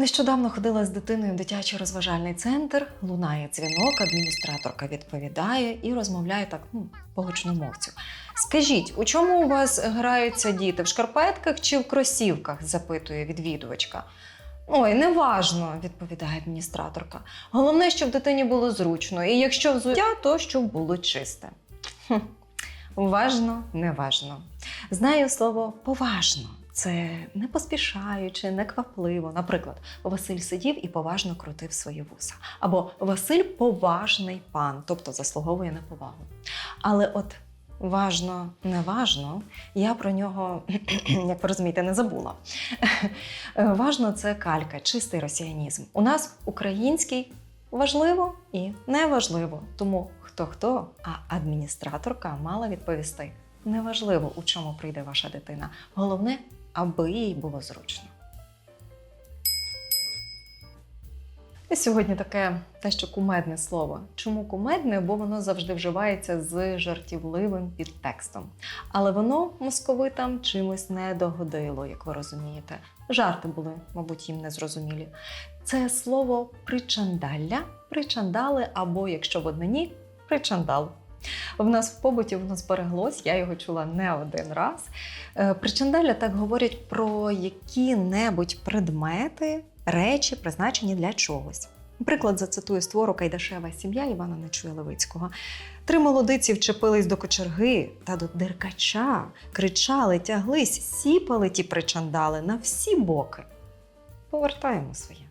Нещодавно ходила з дитиною в дитячий розважальний центр, лунає дзвінок, адміністраторка відповідає і розмовляє так, ну, по гучномовцю. Скажіть, у чому у вас граються діти? В шкарпетках чи в кросівках? запитує відвідувачка. Ой, неважно, відповідає адміністраторка. Головне, щоб дитині було зручно, і якщо взуття, то щоб було чисте. Хм. Важно, неважно. Знаю слово поважно. Це не поспішаючи, не квапливо. Наприклад, Василь сидів і поважно крутив свої вуса. Або Василь поважний пан, тобто заслуговує на повагу. Але от важно, неважно, я про нього, як ви розумієте, не забула. Важно це калька, чистий росіянізм. У нас український важливо і неважливо. Тому хто хто, а адміністраторка мала відповісти. Неважливо, у чому прийде ваша дитина. Головне, аби їй було зручно. І сьогодні таке те, що кумедне слово. Чому кумедне? Бо воно завжди вживається з жартівливим підтекстом. Але воно московитам чимось не догодило, як ви розумієте. Жарти були, мабуть, їм незрозумілі. Це слово причандалля, причандали або, якщо в однині, причандал. В нас в побуті воно збереглось, я його чула не один раз. Е, Причандалля так говорять про які-небудь предмети, речі, призначені для чогось. Приклад зацитую з твору Кайдашева сім'я Івана Нечуя Левицького. Три молодиці вчепились до кочерги та до деркача, кричали, тяглись, сіпали ті причандали на всі боки. Повертаємо своє.